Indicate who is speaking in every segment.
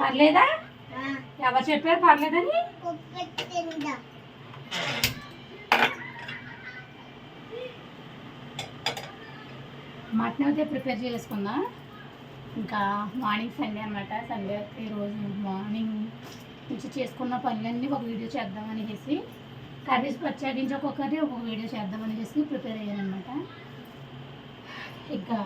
Speaker 1: పర్లేదా? ఎవరు చెప్పారు పర్లేదని? మటన్ అయితే ప్రిపేర్ చేసుకుందాం? ఇంకా మార్నింగ్ సండే అనమాట సండే ఈరోజు మార్నింగ్ నుంచి చేసుకున్న పనులన్నీ ఒక వీడియో చేద్దామని చేసి కర్రీస్ ప్రత్యేకించి ఒక్కొక్క కర్రీ ఒక్కొక్క వీడియో చేద్దామని చేసి ప్రిపేర్ అయ్యాను అనమాట ఇంకా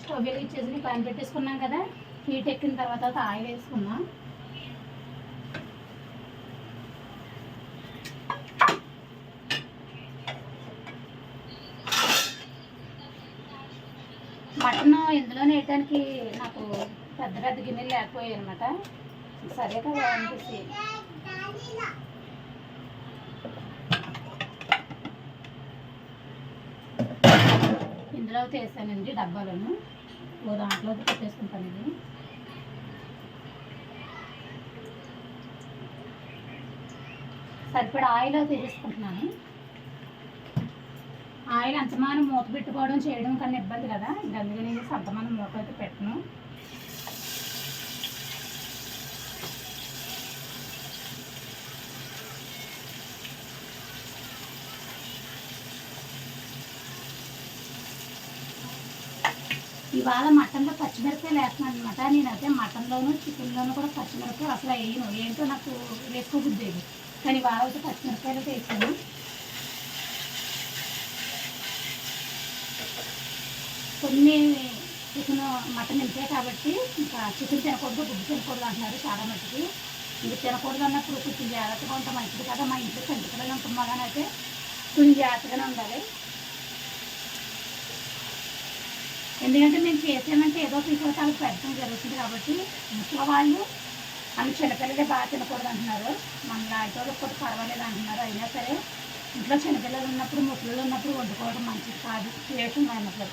Speaker 1: స్టవ్ ఇచ్చేసి పైన పెట్టేసుకున్నాం కదా. హీట్ ఎక్కిన తర్వాత ఆయిల్ వేసుకున్నాం మటన్ ఇందులోనే వేయడానికి నాకు పెద్ద పెద్ద గిన్నెలు లేకపోయాయి అనమాట సరే కదా అనిపిస్తే ఇందులో వేసానండి డబ్బాలను. ఓ దాంట్లో పెట్టేసుకుంటాను ఇది. సరిపడా ఆయిల్ అయితే వేసుకుంటున్నాను ఆయిల్ అంతమానం మూత పెట్టుకోవడం చేయడం కన్నా ఇబ్బంది కదా. ఇంకా అందుకని అంతమానం మూత అయితే పెట్టను. ఇవాళ మటన్లో పచ్చిమిరపకాయలు వేస్తున్నాను అనమాట నేనైతే మటన్లోను చికెన్లోనూ కూడా పచ్చిమిరపకాయలు అసలు వేయను. ఏంటో నాకు వేసుకోబుద్దేది కానీ ఇవాళ అయితే పచ్చిమిరపకాయలు అయితే వేసాను. కొన్ని చికెన్ మటన్ ఇంతే కాబట్టి ఇంకా చికెన్ తినకూడదు గుడ్డు తినకూడదు అంటున్నారు చాలా మట్టుకి ఇది తినకూడదు అన్నప్పుడు కొంచెం జాగ్రత్తగా ఉంటాం. మంచిది కదా మా ఇంట్లో పెద్ద పిల్లలు ఉంటున్నాం కానీ అయితే కొంచెం జాగ్రత్తగానే ఉండాలి. ఎందుకంటే మేము చేసామంటే ఏదో పీసులు వాళ్ళకి పెట్టడం జరుగుతుంది కాబట్టి ముసలి వాళ్ళు అన్ని చిన్నపిల్లలే బాగా తినకూడదు అంటున్నారు. మన లాంటి కూడా పర్వాలేదు అంటున్నారు. అయినా సరే ఇంట్లో చిన్నపిల్లలు ఉన్నప్పుడు ముసలు ఉన్నప్పుడు వండుకోవడం మంచిది కాదు. సిచ్యువేషన్ అన్నప్పుడు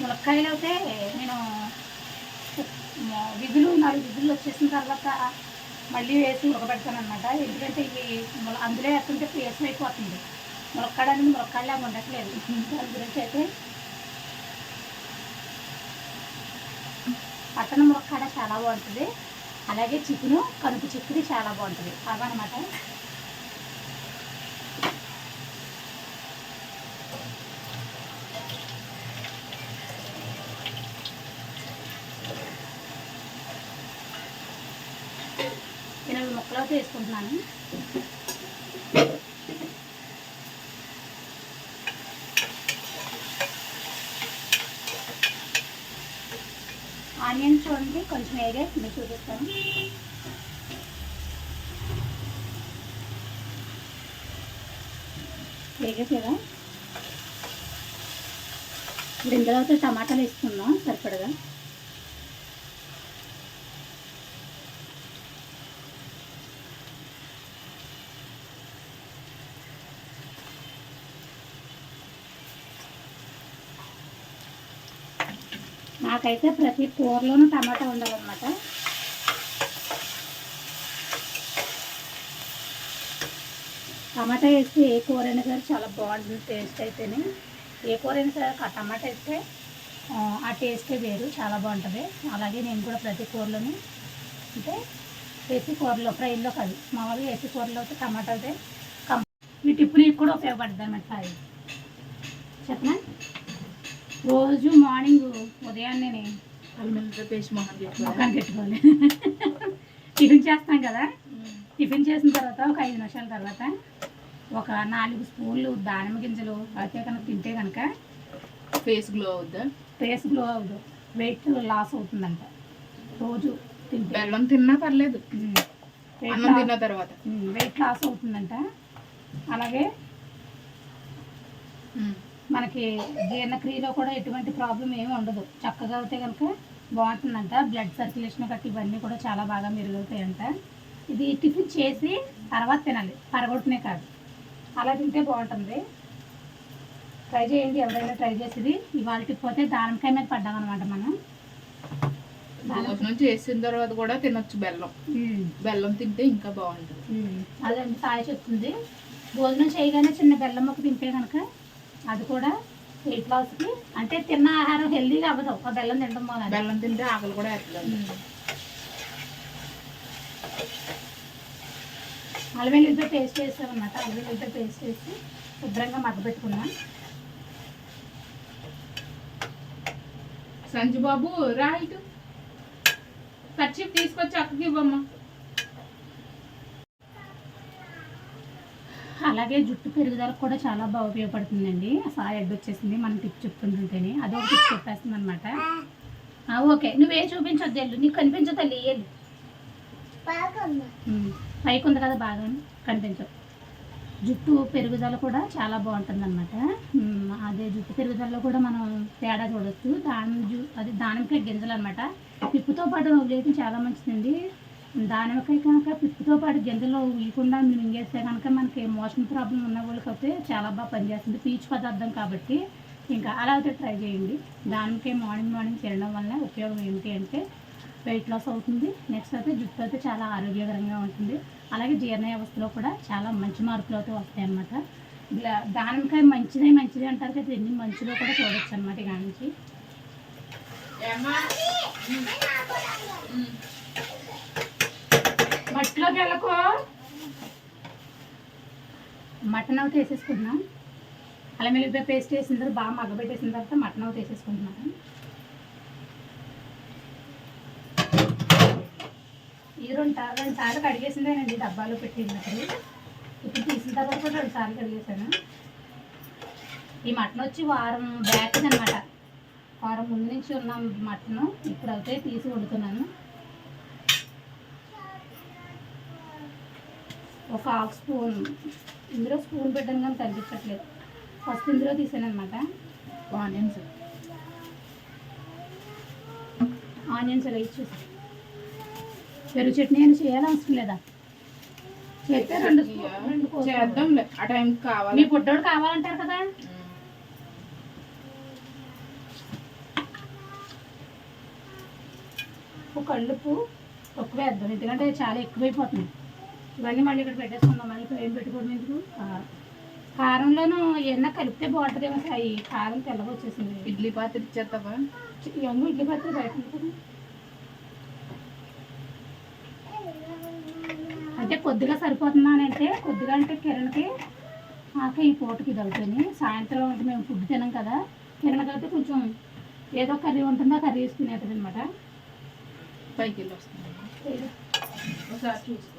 Speaker 1: ములక్కాయలు అయితే నేను విధులు నాలుగు విధులు వచ్చేసిన తర్వాత మళ్ళీ వేసి ఉడకబెడతానమాట ఎందుకంటే ఇవి ముల- అందులో వేస్తుంటే పేస్ట్ అయిపోతుంది. ములక్కాడ అనేది ములక్కాడలా ఉండట్లేదు దాని గురించి అయితే పట్టణ ములక్కాడ చాలా బాగుంటుంది. అలాగే చికెను కనుపు చిక్కుది చాలా బాగుంటుంది. అవన్నమాట నేను వేసుకుంటున్నాను. ఆనియన్ చూడండి కొంచెం వేగే మీకు చూపిస్తాను. వేగే కదా ఇప్పుడు ఇందులో టమాటాలు వేసుకుందాం సరిపడగా. నాకైతే ప్రతి కూరలోనూ టమాటా ఉండాలన్నమాట. టమాటా వేస్తే ఏ కూర అయినా సరే చాలా బాగుంటుంది టేస్ట్ అయితేనే. ఏ కూర అయినా సరే ఆ టమాటా వేస్తే ఆ, టేస్టే వేరు చాలా బాగుంటుంది. అలాగే నేను కూడా ప్రతి కూరలోనూ అంటే వేసి కూరలో ఫ్రైలో కాదు మామూలుగా వేసి కూరలో అయితే టమాటా అయితే కం ఈ టిప్పు నీకు కూడా ఉపయోగపడుతుంది అన్నమాట చెప్పనా? రోజు మార్నింగ్ ఉదయాన్నే
Speaker 2: అల్లం పేస్ట్ మొహం
Speaker 1: పెట్టుకోవాలి. టిఫిన్ చేస్తాం కదా? టిఫిన్ చేసిన తర్వాత ఒక ఐదు నిమిషాల తర్వాత ఒక నాలుగు స్పూన్లు దానిమ్మ గింజలు అయితే కనుక తింటే కనుక
Speaker 2: ఫేస్ గ్లో అవుద్దా?
Speaker 1: ఫేస్ గ్లో అవ్వదు. వెయిట్ లాస్ అవుతుందంట. రోజు తింటే.
Speaker 2: బెల్లం తిన్నా పర్లేదు. అన్నం తిన్న తర్వాత.
Speaker 1: వెయిట్ లాస్ అవుతుందంట. అలాగే. మనకి జీర్ణక్రియలో కూడా ఎటువంటి ప్రాబ్లం ఏమి ఉండదు. చక్కగా అయితే కనుక బాగుంటుందంట. బ్లడ్ సర్క్యులేషన్ గట్టి ఇవన్నీ కూడా చాలా బాగా మెరుగవుతాయంట. ఇది టిఫిన్ చేసి తర్వాత తినాలి. పరగొట్టునే కాదు. అలా తింటే బాగుంటుంది. ట్రై చేయండి. ఎవరైనా ట్రై చేసేది. ఇవాళకి పోతే దానికాయ మీద పడ్డామన్నమాట మనం.
Speaker 2: భోజనం చేసిన తర్వాత కూడా తినొచ్చు బెల్లం. బెల్లం తింటే ఇంకా బాగుంటుంది.
Speaker 1: అదండి. సాయి చెప్తుంది. భోజనం చేయగానే చిన్న బెల్లం మొక్క తింటే కనుక అది కూడా వెయిట్ లాస్కి అంటే తిన్న ఆహారం హెల్దీగా అవ్వదు ఒక బెల్లం తినడం వల్ల
Speaker 2: బెల్లం తింటే ఆకలి కూడా వేస్తుంది
Speaker 1: అల్లం పేస్ట్ వేసామన్నమాట అల్లం వెల్లుల్లిపాయ పేస్ట్ వేసి శుభ్రంగా మగ్గబెట్టుకున్నాం
Speaker 2: సంజు బాబు రా ఇటు. కచ్చిప్ తీసుకొచ్చి అక్కకి ఇవ్వమ్మా.
Speaker 1: అలాగే జుట్టు పెరుగుదలకు కూడా చాలా బాగా ఉపయోగపడుతుందండి. సాయి అడ్డు వచ్చేసింది మనం టిప్ చెప్తుంటుంటేనే అదొక టిప్ చెప్పేస్తుంది అనమాట ఓకే. నువ్వేం చూపించొద్దు వెళ్ళు. నీకు కనిపించదు తల్లి వెళ్ళు. ఉమ్, పైకి ఉంది కదా బాగా కనిపించదు. జుట్టు పెరుగుదల కూడా చాలా బాగుంటుంది అనమాట అదే జుట్టు పెరుగుదలలో కూడా మనం తేడా చూడొచ్చు. దానిమ్మ జూ అది దానిమ్మకాయ గింజలు అనమాట పిప్పుతో పాటు వేయడం చాలా మంచిదండి. దానిమ్మకాయ కనుక పిప్పుతో పాటు గింజలు వేయకుండా మింగేస్తే కనుక మనకి మోషన్ ప్రాబ్లం ఉన్న వాళ్ళకి అయితే చాలా బాగా పనిచేస్తుంది. పీచు పదార్థం కాబట్టి ఇంకా అలా అయితే ట్రై చేయండి. దానిమ్మకాయ మార్నింగ్ మార్నింగ్ తినడం వల్ల ఉపయోగం ఏమిటి అంటే వెయిట్ లాస్ అవుతుంది. నెక్స్ట్ అయితే జుట్టు అయితే చాలా ఆరోగ్యకరంగా ఉంటుంది. అలాగే జీర్ణ వ్యవస్థలో కూడా చాలా మంచి మార్పులు అయితే వస్తాయి అన్నమాట. ఇలా దానిమ్మకాయ మంచిదే మంచిది అంటారు కదా ఎన్ని మంచిలో కూడా చూడొచ్చు అనమాట ఇక నుంచి. మట్టిలోకి వెళ్ళకో. మటన్ అవుతే వేసేసుకుంటున్నాం. అలా వెల్లిపాయ పేస్ట్ వేసిన తర్వాత బాగా మగ్గబెట్టేసిన తర్వాత మటన్ అవుతే వేసేసుకుంటున్నాను ఈ రెండు సార్లు రెండు సార్లు కడిగేసిందేనండి డబ్బాలో పెట్టినప్పుడు ఇప్పుడు తీసిన తర్వాత కూడా రెండు సార్లు కడిగేసాను ఈ మటన్ వచ్చి వారం బ్యాక్ అనమాట వారం ముందు నుంచి ఉన్న మటన్ ఇప్పుడు అయితే తీసి వండుతున్నాను. ఒక హాఫ్ స్పూన్. ఇందులో స్పూన్ పెట్టడం కానీ కనిపించట్లేదు ఫస్ట్ ఇందులో తీసాను అనమాట
Speaker 2: ఆనియన్స్
Speaker 1: ఆనియన్స్ ఇలా ఇచ్చేసి పెరుగు చట్నీ అని చేయాలి అవసరం లేదా? చేస్తే రెండు స్పూ- రెండు కోసుకోవాలి.
Speaker 2: చేద్దాంలే. ఆ టైంకి
Speaker 1: మీ
Speaker 2: కావాలి
Speaker 1: పుట్టోడు కావాలంటారు కదా. ఒక కళ్ళుపు తక్కువ వేద్దాం. ఎందుకంటే చాలా ఎక్కువైపోతుంది ఇవన్నీ మళ్ళీ ఇక్కడ పెట్టేసుకుందాం. మళ్ళీ ఏం పెట్టుకోవడం ఎందుకు? కారంలోనూ ఏమన్నా కలిపితే బాగుంటుందేమో సాయి కారం తెల్లగా వచ్చేసింది.
Speaker 2: ఇడ్లీ పాత్ర ఇచ్చేస్తావా?
Speaker 1: ఇవన్నీ ఇడ్లీ పత్రి బయట. అంటే కొద్దిగా సరిపోతుందా అని అంటే కొద్దిగా అంటే కిరణ్కి నాకు ఈ పూటకి ఇది అవుతుంది. సాయంత్రం అంటే మేము ఫుడ్ తినాం కదా. కిరణ్కి అయితే కొంచెం ఏదో కర్రీ ఉంటుందో కర్రీ వేసుకునేది అనమాట
Speaker 2: పైకి వెళ్ళి వస్తుంది ఒకసారి చూసుకో.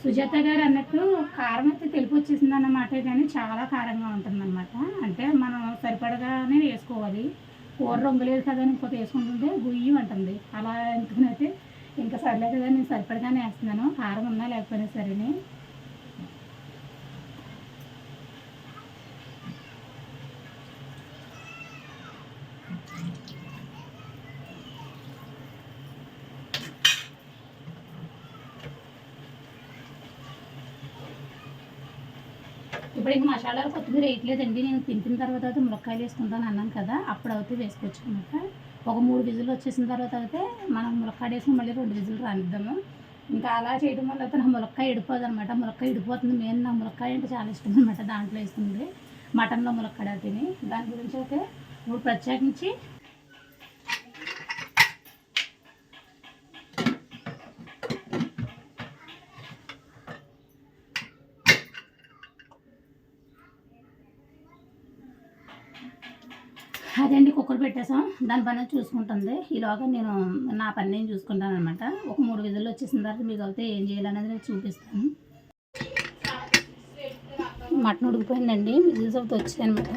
Speaker 1: సుజాత గారు అన్నట్టు కారం అయితే తెలుపు వచ్చేసింది అన్నమాట కానీ చాలా కారంగా ఉంటుందన్నమాట. అంటే మనం సరిపడగానే వేసుకోవాలి. కూర రంగు లేదు కదా అని ఇంకోటి వేసుకుంటుంటే గుయ్యి అంటుంది. అలా ఎందుకనైతే ఇంకా సరిలేదు కదా నేను సరిపడగానే వేస్తున్నాను. కారం ఉన్నా లేకపోయినా సరేనే ఇప్పుడు ఇంక మసాలాలు కొత్తిమీర వేయట్లేదండి. నేను తింటిన తర్వాత అయితే ములక్కాయలు వేసుకుంటాను అన్నాను కదా అప్పుడు అయితే వేసుకోవచ్చు అనమాట. ఒక మూడు విజులు వచ్చేసిన తర్వాత అయితే మనం ములక్కాయ వేసుకుని మళ్ళీ రెండు విజులు రానిద్దాము. ఇంకా అలా చేయడం వల్ల అయితే నా ములక్కాయ ఇడిపోదు అనమాట. ములక్కాయ ఇడిపోతుంది. మెయిన్ నా ములక్కాయ అంటే చాలా ఇష్టం అనమాట దాంట్లో వేస్తుంది మటన్లో ములక్కాడ తిని. దాని గురించి అయితే ఇప్పుడు ప్రత్యేకించి అదండి కుక్కర్ పెట్టేసాం దాని పని చూసుకుంటుంది. ఈలోగా నేను నా పని నేను చూసుకుంటాను అనమాట ఒక మూడు విధులు వచ్చేసిన తర్వాత మీకు అయితే ఏం చేయాలనేది నేను చూపిస్తాను. మటన్ ఉడికిపోయిందండి. విజిల్స్ అవుతూ వచ్చాయి అనమాట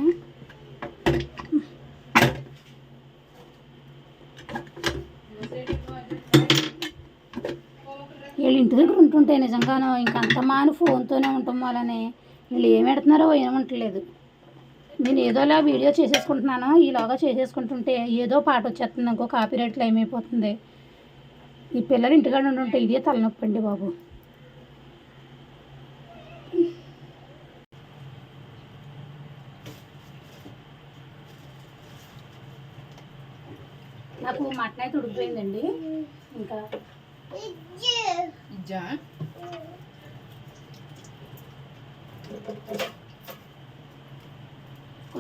Speaker 1: వీళ్ళు ఇంటి దగ్గర ఉంటుంటే నిజంగానో ఇంకా అంత మాని ఫోన్తోనే ఉంటాం వాళ్ళని వీళ్ళు ఏం పెడుతున్నారో ఏమంటలేదు నేను ఏదోలా వీడియో చేసేసుకుంటున్నాను? ఈలోగా చేసేసుకుంటుంటే ఏదో పాట వచ్చేస్తుంది నాకు కాపీరైట్ క్లైమ్ ఏమైపోతుంది ఈ పిల్లలు ఇంటికాడ ఉంటే ఇదే తలనొప్పి అండి బాబు. నాకు మటన్ అయితే ఉడిపోయిందండి ఇంకా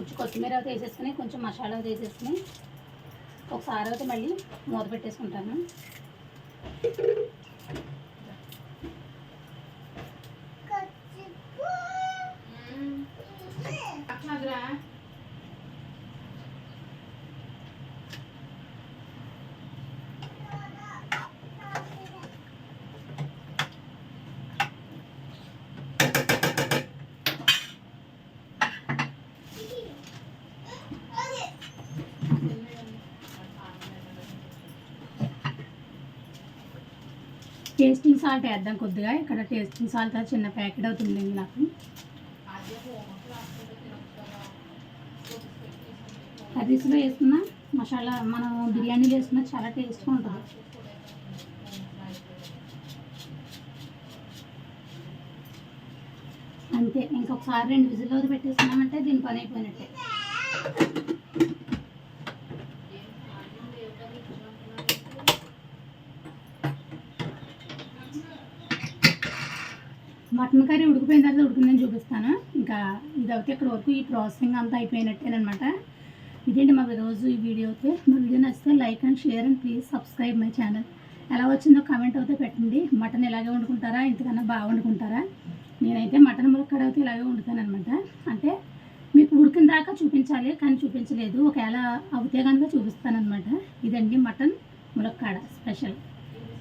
Speaker 1: కొంచెం కొత్తిమీర అయితే వేసేసుకుని కొంచెం మసాలా అయితే వేసేసుకుని ఒకసారి అయితే మళ్ళీ మూత పెట్టేసుకుంటాను. టేస్టింగ్ సాల్ట్ వేద్దాం కొద్దిగా. ఇక్కడ టేస్టింగ్ సాల్ట్ చిన్న ప్యాకెట్ అవుతుంది నాకు. కర్రీస్లో వేసుకున్న మసాలా మనం బిర్యానీలో వేసుకున్న చాలా టేస్ట్గా ఉంటుంది. అంతే. ఇంకొకసారి రెండు విజిల్ పెట్టేసుకున్నామంటే దీని పని అయిపోయినట్టే. మటన్ కర్రీ ఉడికిపోయిన తర్వాత ఉడికిందని చూపిస్తాను. ఇంకా ఇదైతే ఇక్కడ వరకు ఈ ప్రాసెసింగ్ అంతా అయిపోయినట్టేనమాట ఇదేంటి మా రోజు ఈ వీడియో అయితే మా వీడియో నచ్చితే like and share and please subscribe my channel. ఎలా వచ్చిందో కామెంట్ అయితే పెట్టండి. మటన్ ఇలాగే వండుకుంటారా? ఇంతకన్నా బాగా వండుకుంటారా? నేనైతే మటన్ ములక్కడ అయితే ఇలాగే వండుతానమాట అంటే మీకు ఉడికిన దాకా చూపించాలి కానీ చూపించలేదు. ఒకవేళ అవుతే కనుక చూపిస్తాను అనమాట ఇదండి మటన్ ములక్కాడ స్పెషల్.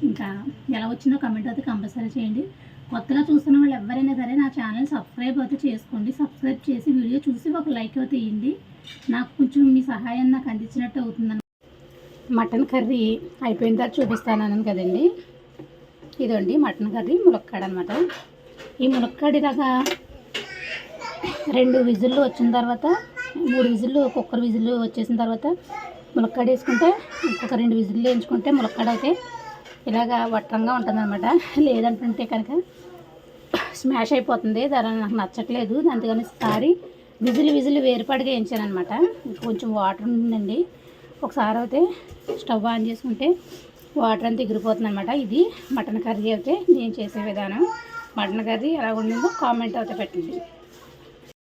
Speaker 1: ఇంకా ఎలా వచ్చిందో కమెంట్ అయితే కంపల్సరీ చేయండి. కొత్తగా చూస్తున్న వాళ్ళు ఎవరైనా సరే నా ఛానల్ సబ్స్క్రైబ్ అయితే చేసుకోండి. సబ్స్క్రైబ్ చేసి వీడియో చూసి ఒక లైక్ అయితే ఇవ్వండి నాకు కొంచెం మీ సహాయం నాకు అందించినట్టు అవుతుందని మటన్ కర్రీ అయిపోయిన తర్వాత చూపిస్తాను అన్నాను కదండి. ఇదండి మటన్ కర్రీ ములక్కాడ అనమాట ఈ ములక్కాడిలాగా రెండు విజిల్లు వచ్చిన తర్వాత మూడు విజిల్లు కుక్కర్ విజిల్లు వచ్చేసిన తర్వాత ములక్కాడ వేసుకుంటే ఇంకొక రెండు విజిల్లు వేయించుకుంటే ములక్కాడ అయితే ఇలాగా వట్టంగా ఉంటుందన్నమాట. లేదంటుంటే కనుక స్మాష్ అయిపోతుంది. దాని నాకు నచ్చట్లేదు. అందుకని సారి విజిల్ విజిల్ వేరుపాటుగా వేయించాను అనమాట కొంచెం వాటర్ ఉందండి ఒకసారి అయితే స్టవ్ ఆన్ చేసుకుంటే వాటర్ అంతా ఎగిరిపోతుంది అనమాట ఇది మటన్ కర్రీ అయితే నేను చేసే విధానం. మటన్ కర్రీ ఎలా ఉండిందో కామెంట్ అయితే పెట్టండి.